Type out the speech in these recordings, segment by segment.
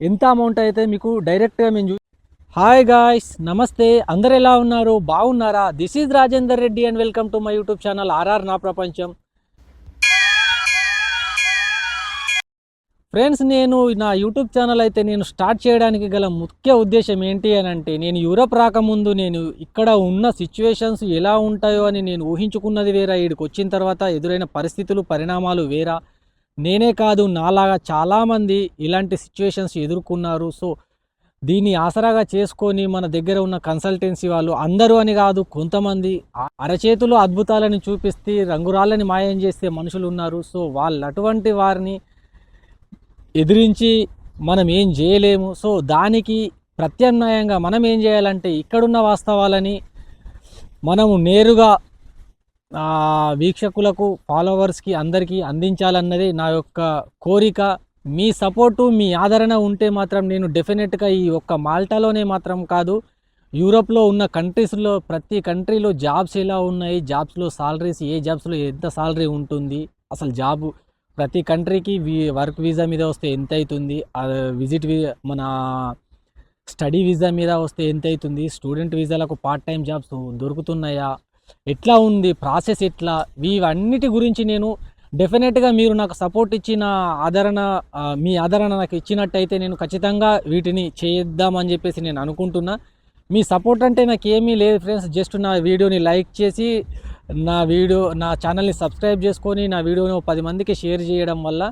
ఎంత అమౌంట్ అయితే మీకు డైరెక్ట్గా మేము చూ హాయ్ గాయ్స్ నమస్తే. అందరు ఎలా ఉన్నారు? బాగున్నారా? This is Rajender Reddy and welcome to my YouTube channel RR నా ప్రపంచం ఫ్రెండ్స్ నేను నా యూట్యూబ్ ఛానల్ అయితే నేను స్టార్ట్ చేయడానికి గల ముఖ్య ఉద్దేశం ఏంటి అని అంటే నేను యూరప్ రాకముందు నేను ఇక్కడ ఉన్న సిచ్యువేషన్స్ ఎలా ఉంటాయో అని నేను ఊహించుకున్నది వేరా. ఇక్కడికి వచ్చిన తర్వాత ఎదురైన పరిస్థితులు పరిణామాలు వేరా. నేనే కాదు నాలాగా చాలామంది ఇలాంటి సిచ్యువేషన్స్ ఎదుర్కొన్నారు. సో దీన్ని ఆసరాగా చేసుకొని మన దగ్గర ఉన్న కన్సల్టెన్సీ వాళ్ళు అందరూ అని కాదు కొంతమంది అరచేతులు అద్భుతాలను చూపిస్తే రంగురాళ్ళని మాయం చేసే మనుషులు ఉన్నారు. సో వాళ్ళు అటువంటి వారిని ఎదిరించి మనం ఏం చేయలేము. సో దానికి ప్రత్యామ్నాయంగా మనం ఏం చేయాలంటే ఇక్కడున్న వాస్తవాలని మనము నేరుగా వీక్షకులకు ఫాలోవర్స్కి అందరికీ అందించాలన్నది నా యొక్క కోరిక. మీ సపోర్టు మీ ఆదరణ ఉంటే మాత్రం నేను డెఫినెట్గా ఈ ఒక్క మాల్టాలోనే మాత్రం కాదు యూరోప్లో ఉన్న కంట్రీస్లో ప్రతి కంట్రీలో జాబ్స్ ఎలా ఉన్నాయి జాబ్స్లో సాలరీస్ ఏ జాబ్స్లో ఎంత సాలరీ ఉంటుంది అసలు జాబ్ ప్రతి కంట్రీకి వర్క్ వీసా మీద వస్తే ఎంత అవుతుంది విజిట్ వీ మన స్టడీ వీసా మీద వస్తే ఎంత అవుతుంది స్టూడెంట్ వీసాలకు పార్ట్ టైం జాబ్స్ దొరుకుతున్నాయా ఎట్లా ఉంది ప్రాసెస్ ఎట్లా? ఇవన్నిటి గురించి నేను డెఫినెట్గా మీరు నాకు సపోర్ట్ ఇచ్చిన ఆదరణ మీ ఆదరణ నాకు ఇచ్చినట్టయితే నేను ఖచ్చితంగా వీటిని చేద్దామని చెప్పేసి నేను అనుకుంటున్నా. మీ సపోర్ట్ అంటే నాకు ఏమీ లేదు ఫ్రెండ్స్. జస్ట్ నా వీడియోని లైక్ చేసి నా వీడియో నా ఛానల్ని సబ్స్క్రైబ్ చేసుకొని నా వీడియోని పది మందికి షేర్ చేయడం వల్ల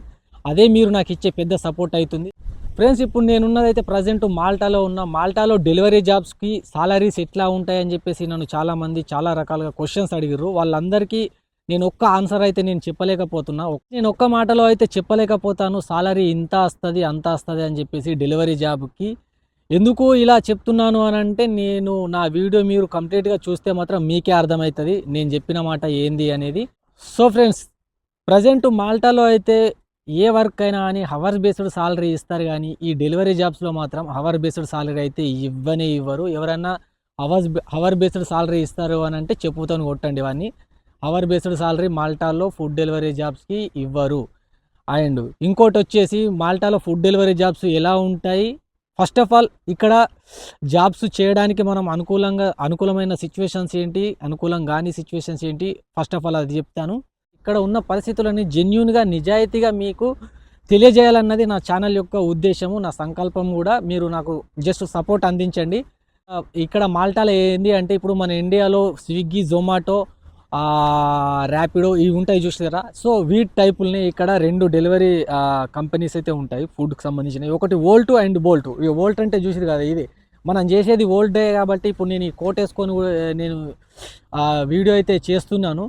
అదే మీరు నాకు ఇచ్చే పెద్ద సపోర్ట్ అవుతుంది. ఫ్రెండ్స్ ఇప్పుడు నేనున్నదైతే ప్రజెంట్ మాల్టాలో ఉన్న మాల్టాలో డెలివరీ జాబ్స్కి సాలరీస్ ఎట్లా ఉంటాయని చెప్పేసి నన్ను చాలామంది చాలా రకాలుగా క్వశ్చన్స్ అడిగారు వాళ్ళందరికీ నేను ఒక్క ఆన్సర్ అయితే నేను చెప్పలేకపోతున్నా. నేను ఒక్క మాటలో అయితే చెప్పలేకపోతాను. సాలరీ ఇంత వస్తుంది అంత వస్తుంది అని చెప్పేసి డెలివరీ జాబ్కి ఎందుకు ఇలా చెప్తున్నాను అని అంటే నేను నా వీడియో మీరు కంప్లీట్గా చూస్తే మాత్రం మీకే అర్థమవుతుంది. నేను చెప్పిన మాట ఏంది అనేది. సో ఫ్రెండ్స్ ప్రజెంట్ మాల్టాలో అయితే ఏ వర్క్ అయినా కానీ హవర్ బేస్డ్ సాలరీ ఇస్తారు కానీ ఈ డెలివరీ జాబ్స్లో మాత్రం హవర్ బేస్డ్ సాలరీ అయితే ఇవ్వనే ఇవ్వరు. ఎవరన్నా హవర్స్ హవర్ బేస్డ్ సాలరీ ఇస్తారు అని అంటే చెప్పుతో కొట్టండి ఇవన్నీ. హవర్ బేస్డ్ సాలరీ మాల్టాలో ఫుడ్ డెలివరీ జాబ్స్కి ఇవ్వరు. అండ్ ఇంకోటి వచ్చేసి మాల్టాలో ఫుడ్ డెలివరీ జాబ్స్ ఎలా ఉంటాయి? ఫస్ట్ ఆఫ్ ఆల్ ఇక్కడ జాబ్స్ చేయడానికి మనం అనుకూలంగా అనుకూలమైన సిచ్యువేషన్స్ ఏంటి? అనుకూలం కాని సిచ్యువేషన్స్ ఏంటి? ఫస్ట్ ఆఫ్ ఆల్ అది చెప్తాను. ఇక్కడ ఉన్న పరిస్థితులని జెన్యున్గా నిజాయితీగా మీకు తెలియజేయాలన్నది నా ఛానల్ యొక్క ఉద్దేశము నా సంకల్పం కూడా. మీరు నాకు జస్ట్ సపోర్ట్ అందించండి. ఇక్కడ మాల్టాలో ఏంటి అంటే ఇప్పుడు మన ఇండియాలో స్విగ్గీ జొమాటో ర్యాపిడో ఇవి ఉంటాయి చూసారా సో వీటి టైపుల్ని ఇక్కడ రెండు డెలివరీ కంపెనీస్ అయితే ఉంటాయి ఫుడ్కి సంబంధించినవి. ఒకటి వోల్ట్ అండ్ బోల్ట్ ఈ వోల్ట్ అంటే చూసారు కదా ఇది. మనం చేసేది వోల్టే కాబట్టి ఇప్పుడు నేను ఈ కోట్ వేసుకొని కూడా నేను వీడియో అయితే చేస్తున్నాను.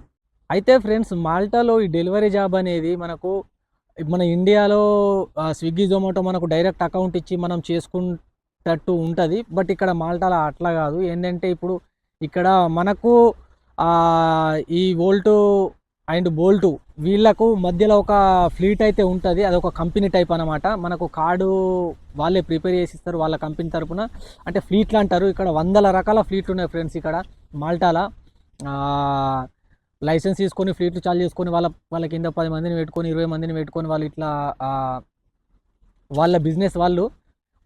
అయితే ఫ్రెండ్స్ మాల్టాలో ఈ డెలివరీ జాబ్ అనేది మనకు మన ఇండియాలో స్విగ్గీ జొమాటో మనకు డైరెక్ట్ అకౌంట్ ఇచ్చి మనం చేసుకుంటట్టు ఉంటుంది. బట్ ఇక్కడ మాల్టాలో అట్లా కాదు. ఏంటంటే ఇప్పుడు ఇక్కడ మనకు ఈ వోల్టు అండ్ బోల్టు వీళ్ళకు మధ్యలో ఒక ఫ్లీట్ అయితే ఉంటుంది. అది ఒక కంపెనీ టైప్ అనమాట మనకు కార్డు వాళ్ళే ప్రిపేర్ చేసి ఇస్తారు వాళ్ళ కంపెనీ తరపున. అంటే ఫ్లీట్లు అంటారు. ఇక్కడ వందల రకాల ఫ్లీట్లు ఉన్నాయి ఫ్రెండ్స్ ఇక్కడ మాల్టాల. లైసెన్స్ తీసుకొని ఫ్లీట్లు చాలు చేసుకొని వాళ్ళ వాళ్ళ కింద పది మందిని పెట్టుకొని ఇరవై మందిని పెట్టుకొని వాళ్ళు ఇట్లా వాళ్ళ బిజినెస్ వాళ్ళు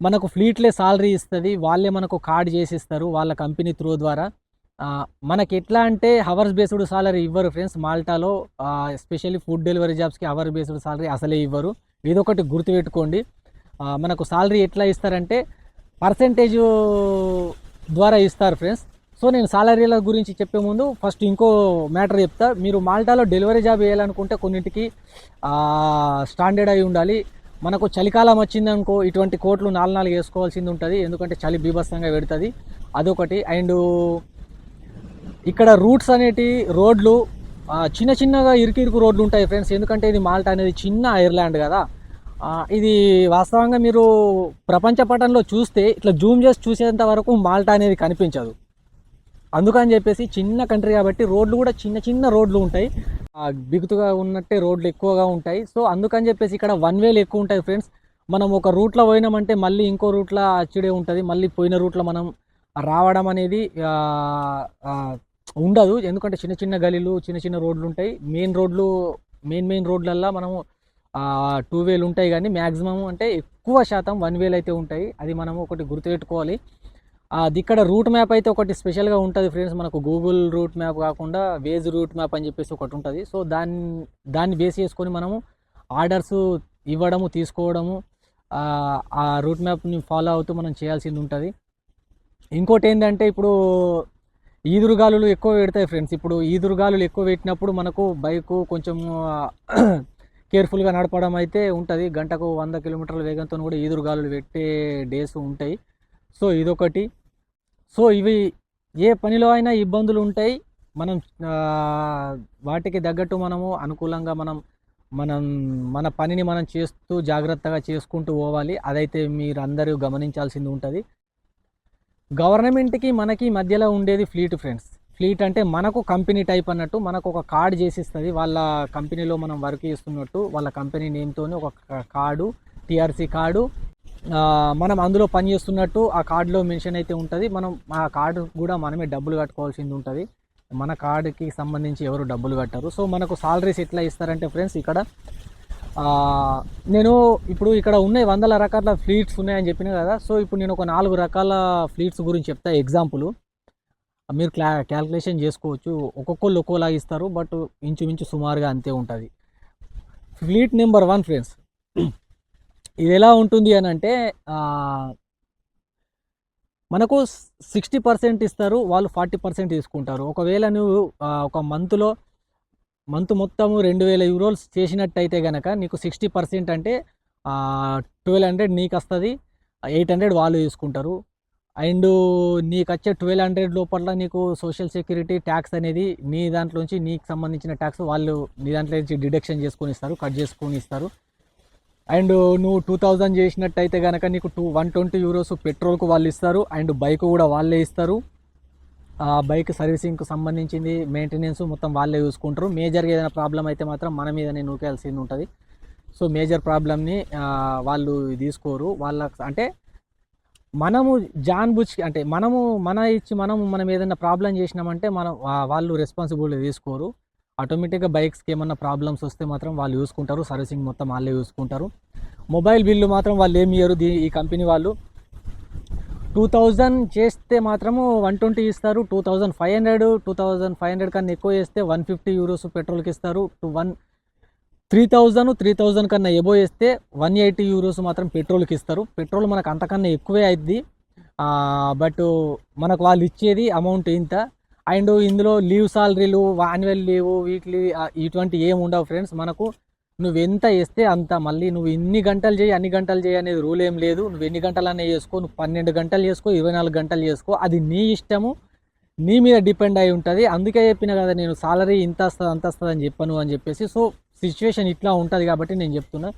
మనకు ఫ్లీట్లే సాలరీ ఇస్తుంది వాళ్ళే మనకు కార్డ్ చేసి ఇస్తారు వాళ్ళ కంపెనీ త్రూ ద్వారా. మనకి ఎట్లా అంటే హవర్స్ బేస్డ్ సాలరీ ఇవ్వరు ఫ్రెండ్స్ మాల్టాలో ఎస్పెషల్లీ ఫుడ్ డెలివరీ జాబ్స్కి అవర్ బేస్డ్ సాలరీ అసలే ఇవ్వరు. ఇదొకటి గుర్తుపెట్టుకోండి. మనకు సాలరీ ఎట్లా ఇస్తారంటే పర్సంటేజ్ ద్వారా ఇస్తారు ఫ్రెండ్స్. సో నేను సాలరీల గురించి చెప్పే ముందు ఫస్ట్ ఇంకో మ్యాటర్ చెప్తా. మీరు మాల్టాలో డెలివరీ జాబ్ వేయాలనుకుంటే కొన్నింటికి స్టాండర్డ్ అయి ఉండాలి. మనకు చలికాలం వచ్చిందనుకో ఇటువంటి కోట్లు నాలుగు నాలుగు వేసుకోవాల్సింది ఉంటుంది. ఎందుకంటే చలి బీభత్సంగా పెడుతుంది. అదొకటి. అండ్ ఇక్కడ రూట్స్ అనేటి రోడ్లు చిన్న చిన్నగా ఇరుకు ఇరుకు రోడ్లు ఉంటాయి ఫ్రెండ్స్. ఎందుకంటే ఇది మాల్టా అనేది చిన్న ఐర్లాండ్ కదా. ఇది వాస్తవంగా మీరు ప్రపంచ పటంలో చూస్తే ఇట్లా జూమ్ చేసి చూసేంత వరకు మాల్టా అనేది కనిపించదు. అందుకని చెప్పేసి చిన్న కంట్రీ కాబట్టి రోడ్లు కూడా చిన్న చిన్న రోడ్లు ఉంటాయి. బిగుతుగా ఉన్నట్టే రోడ్లు ఎక్కువగా ఉంటాయి. సో అందుకని చెప్పేసి ఇక్కడ వన్ వేలు ఎక్కువ ఉంటాయి ఫ్రెండ్స్. మనం ఒక రూట్లో పోయినామంటే మళ్ళీ ఇంకో రూట్లో అచ్చుడే ఉంటుంది. మళ్ళీ పోయిన రూట్లో మనం రావడం అనేది ఉండదు. ఎందుకంటే చిన్న చిన్న గలీలు చిన్న చిన్న రోడ్లు ఉంటాయి. మెయిన్ రోడ్లు మెయిన్ మెయిన్ రోడ్లల్లో మనము టూ వేలు ఉంటాయి కానీ మ్యాక్సిమం అంటే ఎక్కువ శాతం వన్ వేలు అయితే ఉంటాయి. అది మనం ఒకటి గుర్తుపెట్టుకోవాలి. అది ఇక్కడ రూట్ మ్యాప్ అయితే ఒకటి స్పెషల్గా ఉంటుంది ఫ్రెండ్స్ మనకు గూగుల్ రూట్ మ్యాప్ కాకుండా వేజ్ రూట్ మ్యాప్ అని చెప్పేసి ఒకటి ఉంటుంది. సో దాన్ని దాన్ని బేస్ చేసుకొని మనము ఆర్డర్స్ ఇవ్వడము తీసుకోవడము ఆ, ఆ రూట్ మ్యాప్ని ఫాలో అవుతూ మనం చేయాల్సింది ఉంటుంది. ఇంకోటి ఏంటంటే ఇప్పుడు ఈదురుగాలులు ఎక్కువ పెడతాయి ఫ్రెండ్స్. ఇప్పుడు ఈదురుగాలులు ఎక్కువ పెట్టినప్పుడు మనకు బైకు కొంచెం కేర్ఫుల్గా నడపడం అయితే ఉంటుంది. గంటకు వంద కిలోమీటర్ల వేగంతో కూడా ఈదురుగాలులు పెట్టే డేస్ ఉంటాయి. సో ఇదొకటి. సో ఇవి ఏ పనిలో అయినా ఇబ్బందులు ఉంటాయి. మనం వాటికి తగ్గట్టు మనము అనుకూలంగా మనం మనం మన పనిని మనం చేస్తూ జాగ్రత్తగా చేసుకుంటూ పోవాలి. అదైతే మీరు అందరూ గమనించాల్సింది ఉంటుంది. గవర్నమెంట్కి మనకి మధ్యలో ఉండేది ఫ్లీట్ ఫ్రెండ్స్. ఫ్లీట్ అంటే మనకు కంపెనీ టైప్ అన్నట్టు మనకు ఒక కార్డు చేసిస్తుంది. వాళ్ళ కంపెనీలో మనం వర్క్ చేస్తున్నట్టు వాళ్ళ కంపెనీ నేమ్తోని ఒక కార్డు టీఆర్సీ కార్డు మనం అందులో పని చేస్తున్నట్టు ఆ కార్డులో మెన్షన్ అయితే ఉంటుంది. మనం ఆ కార్డు కూడా మనమే డబ్బులు కట్టుకోవాల్సింది ఉంటుంది. మన కార్డుకి సంబంధించి ఎవరు డబ్బులు కట్టరు. సో మనకు సాలరీస్ ఎట్లా ఇస్తారంటే ఫ్రెండ్స్ ఇక్కడ నేను ఇప్పుడు ఇక్కడ ఉన్నాయి వందల రకాల ఫ్లీట్స్ ఉన్నాయని చెప్పిన కదా. సో ఇప్పుడు నేను ఒక నాలుగు రకాల ఫ్లీట్స్ గురించి చెప్తా. ఎగ్జాంపుల్ మీరు క్లా క్యాల్కులేషన్ చేసుకోవచ్చు. ఒక్కొక్కళ్ళు ఒక్కోలా ఇస్తారు బట్ ఇంచుమించు సుమారుగా అంతే ఉంటుంది. ఫ్లీట్ నెంబర్ వన్ ఫ్రెండ్స్ ఇది ఎలా ఉంటుంది అని అంటే మనకు సిక్స్టీ పర్సెంట్ ఇస్తారు వాళ్ళు ఫార్టీ పర్సెంట్ తీసుకుంటారు. ఒకవేళ నువ్వు ఒక మంత్లో మంత్ మొత్తము రెండు వేల యూరోల్స్ చేసినట్టయితే కనుక నీకు సిక్స్టీ పర్సెంట్ అంటే ట్వెల్వ్ హండ్రెడ్ నీకు వస్తుంది ఎయిట్ హండ్రెడ్ వాళ్ళు తీసుకుంటారు. అండ్ నీకు వచ్చే ట్వెల్వ్ హండ్రెడ్ లోపల నీకు సోషల్ సెక్యూరిటీ ట్యాక్స్ అనేది నీ దాంట్లోంచి నీకు సంబంధించిన ట్యాక్స్ వాళ్ళు నీ దాంట్లో నుంచి డిడక్షన్ చేసుకొని ఇస్తారు కట్ చేసుకొని ఇస్తారు. అండ్ నువ్వు టూ థౌజండ్ చేసినట్టయితే కనుక నీకు టూ వన్ ట్వంటీ యూరోస్ పెట్రోల్కు వాళ్ళు ఇస్తారు. అండ్ బైక్ కూడా వాళ్ళే ఇస్తారు. ఆ బైక్ సర్వీసింగ్కి సంబంధించింది మెయింటెనెన్స్ మొత్తం వాళ్ళే చూసుకుంటారు. మేజర్గా ఏదైనా ప్రాబ్లం అయితే మాత్రం మన మీదనే నూకేయాల్సింది ఉంటుంది. సో మేజర్ ప్రాబ్లమ్ని వాళ్ళు తీసుకోరు. వాళ్ళ అంటే మనము జాన్ బుచ్ అంటే మనము మన ఇచ్చి మనము మనం ఏదైనా ప్రాబ్లం చేసినామంటే మనం వాళ్ళు రెస్పాన్సిబిలిటీ తీసుకోరు. ఆటోమేటిక్గా బైక్స్కి ఏమన్నా ప్రాబ్లమ్స్ వస్తే మాత్రం వాళ్ళు చూసుకుంటారు సర్వీసింగ్ మొత్తం వాళ్ళే చూసుకుంటారు మొబైల్ బిల్లు మాత్రం వాళ్ళు ఏమి ఇయ్యరు. దీ ఈ కంపెనీ వాళ్ళు టూ థౌజండ్ చేస్తే మాత్రము వన్ ట్వంటీ ఇస్తారు. Two thousand five hundred two thousand five hundred కన్నా ఎక్కువ చేస్తే వన్ ఫిఫ్టీ యూరోస్ పెట్రోల్కి ఇస్తారు. Two one three thousand three thousand కన్నా ఎబో వేస్తే వన్ ఎయిటీ యూరోస్ మాత్రం పెట్రోల్కి ఇస్తారు. పెట్రోల్ మనకు అంతకన్నా ఎక్కువే అవుద్ది బట్ మనకు వాళ్ళు ఇచ్చేది అమౌంట్ ఇంత. అండ్ ఇందులో లీవ్ సాలరీలు యాన్యువల్ లీవ్ వీక్లీ ఇటువంటి ఏమి ఉండవు ఫ్రెండ్స్. మనకు నువ్వు ఎంత వేస్తే అంత మళ్ళీ నువ్వు ఇన్ని గంటలు చేయి అన్ని గంటలు చేయి అనేది రూల్ ఏం లేదు. నువ్వు ఎన్ని గంటలనే చేసుకో నువ్వు పన్నెండు గంటలు చేసుకో ఇరవై నాలుగు గంటలు చేసుకో. అది నీ ఇష్టము నీ మీద డిపెండ్ అయి ఉంటుంది. అందుకే చెప్పిన కదా నేను సాలరీ ఇంత వస్తుంది అంత వస్తుంది అని చెప్పను అని చెప్పేసి. సో సిచ్యువేషన్ ఇట్లా ఉంటుంది కాబట్టి నేను చెప్తున్నా.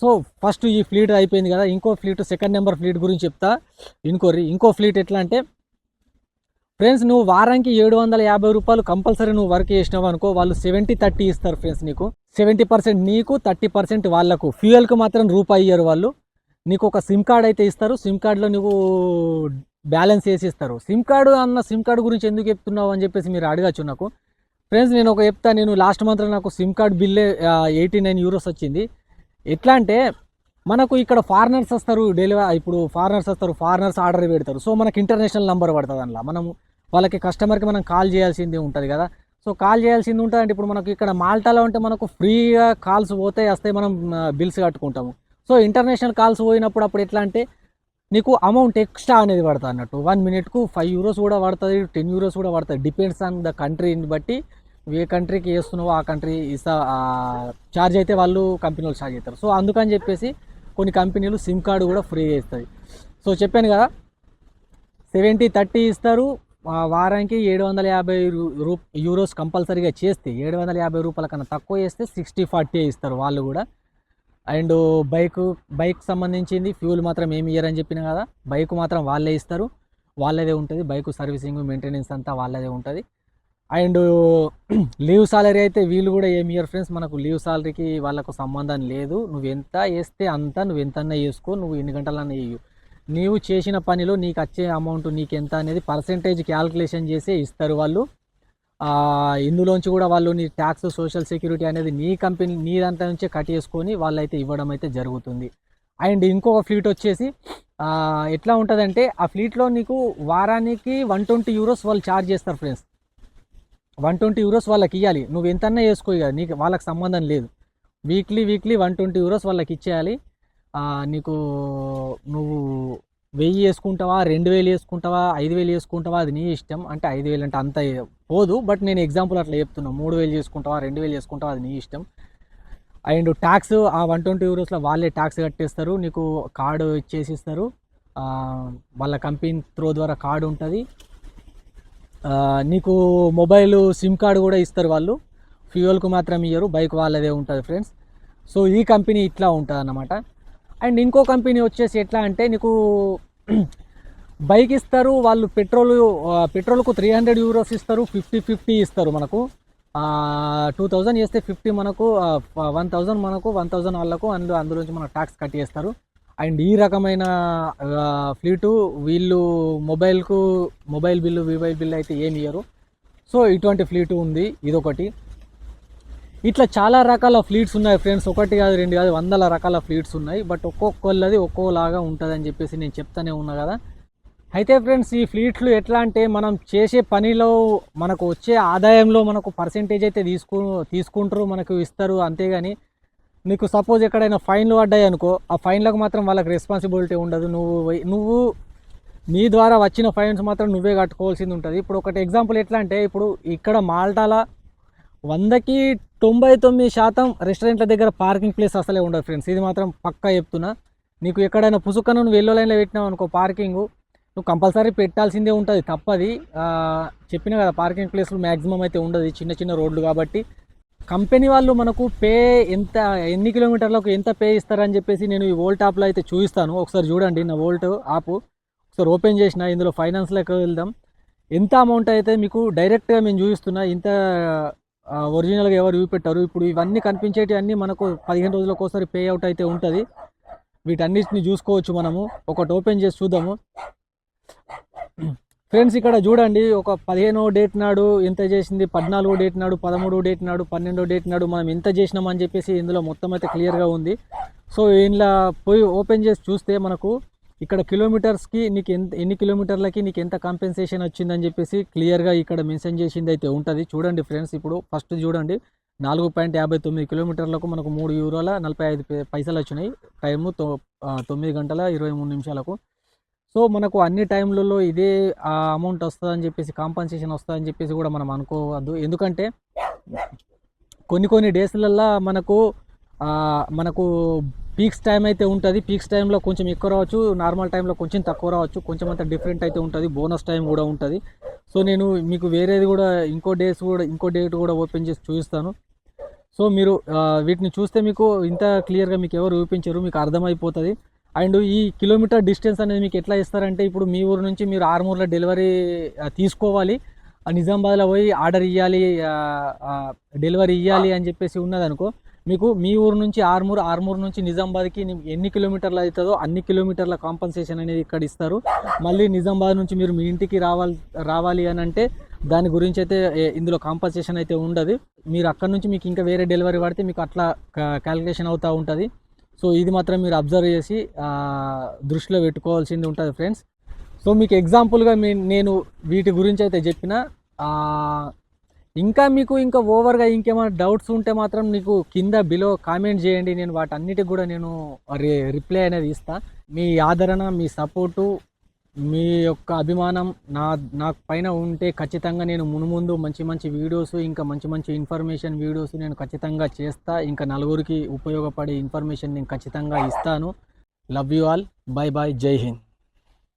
సో ఫస్ట్ ఈ ఫ్లీట్ అయిపోయింది కదా ఇంకో ఫ్లీట్ సెకండ్ నెంబర్ ఫ్లీట్ గురించి చెప్తా. ఇంకోరి ఇంకో ఫ్లీట్ ఎట్లా అంటే ఫ్రెండ్స్ నువ్వు వారానికి ఏడు వందల యాభై రూపాయలు కంపల్సరీ నువ్వు వర్క్ చేసినావు అనుకో వాళ్ళు సెవెంటీ థర్టీ ఇస్తారు ఫ్రెండ్స్ నీకు. సెవెంటీ పర్సెంట్ నీకు థర్టీ పర్సెంట్ వాళ్ళకు. ఫ్యూయల్కి మాత్రం రూపాయి ఇయ్యరు వాళ్ళు. నీకు ఒక సిమ్ కార్డ్ అయితే ఇస్తారు. సిమ్ కార్డులో నీకు బ్యాలెన్స్ వేసి ఇస్తారు. సిమ్ కార్డు అన్న సిమ్ కార్డు గురించి ఎందుకు చెప్తున్నావు అని చెప్పేసి మీరు అడగచ్చు నాకు. ఫ్రెండ్స్ నేను ఒక చెప్తా. నేను లాస్ట్ మంత్ నాకు సిమ్ కార్డ్ బిల్లే ఎయిటీ నైన్ యూరోస్ వచ్చింది. ఎట్లా అంటే మనకు ఇక్కడ ఫారినర్స్ వస్తారు డెలివరీ ఇప్పుడు ఫారినర్స్ వస్తారు ఫారినర్స్ ఆర్డర్ పెడతారు. సో మనకి ఇంటర్నేషనల్ నెంబర్ పడుతుంది అందులో మనం వాళ్ళకి కస్టమర్కి మనం కాల్ చేయాల్సింది ఉంటుంది కదా. సో కాల్ చేయాల్సింది ఉంటుంది అంటే ఇప్పుడు మనకి ఇక్కడ మాల్టాలో ఉంటే మనకు ఫ్రీగా కాల్స్ పోతాయి వస్తాయి మనం బిల్స్ కట్టుకుంటాము. సో ఇంటర్నేషనల్ కాల్స్ పోయినప్పుడు అప్పుడు ఎట్లా అంటే నీకు అమౌంట్ ఎక్స్ట్రా అనేది పడుతుంది అన్నట్టు. వన్ మినిట్కు ఫైవ్ యూరోస్ కూడా పడుతుంది టెన్ యూరోస్ కూడా పడుతుంది. డిపెండ్స్ ఆన్ ద కంట్రీని బట్టి ఏ కంట్రీకి వేస్తున్నావో ఆ కంట్రీ ఇస్తా ఛార్జ్ అయితే వాళ్ళు కంపెనీ వాళ్ళు ఛార్జ్ చేస్తారు. సో అందుకని చెప్పేసి కొన్ని కంపెనీలు సిమ్ కార్డు కూడా ఫ్రీగా చేస్తాయి. సో చెప్పాను కదా సెవెంటీ థర్టీ ఇస్తారు. వారానికి ఏడు వందల యాభై రూ- రూ యూరోస్ కంపల్సరీగా చేస్తే ఏడు వందల యాభై రూపాయల కన్నా తక్కువ చేస్తే సిక్స్టీ ఫార్టీ ఇస్తారు వాళ్ళు కూడా. అండ్ బైక్ బైక్ సంబంధించింది ఫ్యూల్ మాత్రం ఏమి ఇయ్యరని చెప్పిన కదా బైక్ మాత్రం వాళ్ళే ఇస్తారు. వాళ్ళదే ఉంటుంది బైక్ సర్వీసింగ్ మెయింటెనెన్స్ అంతా వాళ్ళదే ఉంటుంది. అండ్ లీవ్ సాలరీ అయితే వీళ్ళు కూడా ఏమి ఇయర్ ఫ్రెండ్స్. మనకు లీవ్ సాలరీకి వాళ్ళకు సంబంధం లేదు. నువ్వు ఎంత వేస్తే అంత నువ్వు ఎంతన్నా వేసుకో నువ్వు ఎన్ని గంటలన్నా వేయు. నీవు చేసిన పనిలో నీకు వచ్చే అమౌంట్ నీకు ఎంత అనేది పర్సంటేజ్ క్యాల్కులేషన్ చేసే ఇస్తారు వాళ్ళు. ఇందులోంచి కూడా వాళ్ళు నీ ట్యాక్స్ సోషల్ సెక్యూరిటీ అనేది నీ కంపెనీ నీ దాంట్లో నుంచే కట్ చేసుకొని వాళ్ళైతే ఇవ్వడం అయితే జరుగుతుంది. అండ్ ఇంకొక ఫ్లీట్ వచ్చేసి ఎట్లా ఉంటుందంటే ఆ ఫ్లీట్లో నీకు వారానికి వన్ ట్వంటీ యూరోస్ వాళ్ళు ఛార్జ్ చేస్తారు ఫ్రెండ్స్. వన్ ట్వంటీ యూరోస్ వాళ్ళకి ఇవ్వాలి నువ్వు ఎంతన్నా వేసుకో ఇక నీకు వాళ్ళకి సంబంధం లేదు. Weekly weekly one twenty euros వాళ్ళకి ఇచ్చేయాలి. నీకు నువ్వు వెయ్యి వేసుకుంటావా రెండు వేలు వేసుకుంటావా ఐదు వేలు వేసుకుంటావా అది నీ ఇష్టం. అంటే ఐదు వేలు అంటే అంత పోదు బట్ నేను ఎగ్జాంపుల్ అట్లా చెప్తున్నా. మూడు వేలు చేసుకుంటావా రెండు వేలు చేసుకుంటావా అది నీ ఇష్టం. అండ్ ట్యాక్స్ ఆ వన్ ట్వంటీ యూరోస్లో వాళ్ళే ట్యాక్స్ కట్టేస్తారు. నీకు కార్డు ఇచ్చేసి ఇస్తారు వాళ్ళ కంపెనీ త్రో ద్వారా కార్డు ఉంటుంది. నీకు మొబైల్ సిమ్ కార్డు కూడా ఇస్తారు వాళ్ళు. ఫ్యూయల్కు మాత్రం ఇయ్యరు బైక్ వాళ్ళదే ఉంటుంది ఫ్రెండ్స్ సో ఈ కంపెనీ ఇట్లా ఉంటుంది అన్నమాట. అండ్ ఇంకో కంపెనీ వచ్చేసి ఎట్లా అంటే నీకు బైక్ ఇస్తారు వాళ్ళు పెట్రోల్ పెట్రోల్కు త్రీ హండ్రెడ్ యూరోస్ ఇస్తారు ఫిఫ్టీ ఫిఫ్టీ ఇస్తారు మనకు. టూ థౌజండ్ చేస్తే ఫిఫ్టీ మనకు వన్ థౌజండ్ మనకు వన్ థౌజండ్ వాళ్ళకు అందులో అందులోంచి మనకు ట్యాక్స్ కట్ చేస్తారు అండ్ ఈ రకమైన ఫ్లీటు వీళ్ళు మొబైల్కు మొబైల్ బిల్లు మొబైల్ బిల్లు అయితే ఏమి ఇయ్యరు. సో ఇటువంటి ఫ్లీటు ఉంది ఇదొకటి. ఇట్లా చాలా రకాల ఫ్లీట్స్ ఉన్నాయి ఫ్రెండ్స్. ఒకటి కాదు రెండు కాదు వందల రకాల ఫ్లీట్స్ ఉన్నాయి. బట్ ఒక్కొక్కళ్ళది ఒక్కోలాగా ఉంటుంది అని చెప్పేసి నేను చెప్తానే ఉన్నా కదా. అయితే ఫ్రెండ్స్ ఈ ఫ్లీట్లు ఎట్లా అంటే మనం చేసే పనిలో మనకు వచ్చే ఆదాయంలో మనకు పర్సెంటేజ్ అయితే తీసుకు తీసుకుంటారు మనకు ఇస్తారు అంతేగాని నీకు సపోజ్ ఎక్కడైనా ఫైన్లు పడ్డాయి అనుకో ఆ ఫైన్లకు మాత్రం వాళ్ళకి రెస్పాన్సిబిలిటీ ఉండదు. నువ్వు నువ్వు నీ ద్వారా వచ్చిన ఫైన్స్ మాత్రం నువ్వే కట్టుకోవాల్సింది ఉంటుంది. ఇప్పుడు ఒకటి ఎగ్జాంపుల్ ఎట్లా అంటే ఇప్పుడు ఇక్కడ మాల్టాల వందకి తొంభై తొమ్మిది శాతం రెస్టారెంట్ల దగ్గర పార్కింగ్ ప్లేస్ అసలే ఉండదు ఫ్రెండ్స్ ఇది మాత్రం పక్కా చెప్తున్నా. నీకు ఎక్కడైనా పుసుకను నువ్వు ఎల్లో లైన్లో పెట్టినావు అనుకో పార్కింగ్ నువ్వు కంపల్సరీ పెట్టాల్సిందే ఉంటుంది. తప్పది. చెప్పిన కదా పార్కింగ్ ప్లేస్లు మ్యాక్సిమం అయితే ఉండదు. చిన్న చిన్న రోడ్లు కాబట్టి కంపెనీ వాళ్ళు మనకు పే ఎంత ఎన్ని కిలోమీటర్లకు ఎంత పే ఇస్తారని చెప్పేసి నేను ఈ వోల్ట్ యాప్లో అయితే చూపిస్తాను. ఒకసారి చూడండి నా వోల్ట్ యాప్ ఒకసారి ఓపెన్ చేసిన ఇందులో ఫైనాన్స్లోకి వెళ్దాం. ఎంత అమౌంట్ అయితే మీకు డైరెక్ట్గా మేము చూపిస్తున్నా ఇంత ఒరిజినల్గా ఎవరు చూపెట్టారు? ఇప్పుడు ఇవన్నీ కనిపించేటివి అన్నీ మనకు పదిహేను రోజులకు ఒకసారి పే అవుట్ అయితే ఉంటుంది. వీటన్నిటిని చూసుకోవచ్చు మనము. ఒకటి ఓపెన్ చేసి చూద్దాము. ఫ్రెండ్స్ ఇక్కడ చూడండి ఒక పదిహేనో డేట్ నాడు ఎంత చేసింది పద్నాలుగో డేట్ నాడు పదమూడో డేట్ నాడు పన్నెండో డేట్ నాడు మనం ఎంత చేసినామని చెప్పేసి ఇందులో మొత్తం అయితే క్లియర్గా ఉంది. సో ఇంట్లో పోయి ఓపెన్ చేసి చూస్తే మనకు ఇక్కడ కిలోమీటర్స్కి నీకు ఎంత ఎన్ని కిలోమీటర్లకి నీకు ఎంత కాంపెన్సేషన్ వచ్చిందని చెప్పేసి క్లియర్గా ఇక్కడ మెన్షన్ చేసింది అయితే ఉంటుంది. చూడండి ఫ్రెండ్స్ ఇప్పుడు ఫస్ట్ చూడండి నాలుగు పాయింట్ యాభై తొమ్మిది కిలోమీటర్లకు మనకు మూడు యూరోల నలభై ఐదు పైసలు వచ్చినాయి. టైము తొ తొమ్మిది గంటల ఇరవై మూడు నిమిషాలకు. సో మనకు అన్ని టైంలలో ఇదే అమౌంట్ వస్తుందని చెప్పేసి కాంపన్సేషన్ వస్తుందని చెప్పేసి కూడా మనం అనుకోవద్దు. ఎందుకంటే కొన్ని కొన్ని డేస్లల్లో మనకు మనకు పీక్స్ టైం అయితే ఉంటుంది. పీక్స్ టైంలో కొంచెం ఎక్కువ రావచ్చు. నార్మల్ టైంలో కొంచెం తక్కువ రావచ్చు. కొంచెం అంత డిఫరెంట్ అయితే ఉంటుంది. బోనస్ టైం కూడా ఉంటుంది. సో నేను మీకు వేరేది కూడా ఇంకో డేస్ కూడా ఇంకో డేట్ కూడా ఓపెన్ చేసి చూపిస్తాను. సో మీరు వీటిని చూస్తే మీకు ఇంత క్లియర్గా మీకు ఎవరు చూపించరు. మీకు అర్థమైపోతుంది. అండ్ ఈ కిలోమీటర్ డిస్టెన్స్ అనేది మీకు ఎట్లా ఇస్తారంటే ఇప్పుడు మీ ఊరు నుంచి మీరు ఆరుమూరులో డెలివరీ తీసుకోవాలి. ఆ నిజామాబాద్లో పోయి ఆర్డర్ ఇవ్వాలి డెలివరీ ఇవ్వాలి అని చెప్పేసి ఉన్నదనుకో మీకు మీ ఊరు నుంచి ఆర్మూర్ ఆర్మూర్ నుంచి నిజామాబాద్కి ఎన్ని కిలోమీటర్లు అవుతుందో అన్ని కిలోమీటర్ల కాంపన్సేషన్ అనేది ఇక్కడ ఇస్తారు. మళ్ళీ నిజామాబాద్ నుంచి మీరు మీ ఇంటికి రావాలి రావాలి అని అంటే దాని గురించి అయితే ఇందులో కాంపన్సేషన్ అయితే ఉండదు. మీరు అక్కడ నుంచి మీకు ఇంకా వేరే డెలివరీ పడితే మీకు అట్లా క్యాలిక్యులేషన్ అవుతూ ఉంటుంది. సో ఇది మాత్రం మీరు అబ్జర్వ్ చేసి దృష్టిలో పెట్టుకోవాల్సింది ఉంటుంది ఫ్రెండ్స్. సో మీకు ఎగ్జాంపుల్గా మీ నేను వీటి గురించి అయితే చెప్పిన ఇంకా మీకు ఇంకా ఓవర్గా ఇంకేమైనా డౌట్స్ ఉంటే మాత్రం నీకు కింద బిలో కామెంట్ చేయండి. నేను వాటన్నిటికి కూడా నేను రి రిప్లై అనేది ఇస్తాను మీ ఆదరణ మీ సపోర్టు మీ యొక్క అభిమానం నా నాకు పైన ఉంటే ఖచ్చితంగా నేను మునుముందు మంచి మంచి వీడియోస్ ఇంకా మంచి మంచి ఇన్ఫర్మేషన్ వీడియోస్ నేను ఖచ్చితంగా చేస్తా. ఇంకా నలుగురికి ఉపయోగపడే ఇన్ఫర్మేషన్ నేను ఖచ్చితంగా ఇస్తాను. Love you all bye bye జై హింద్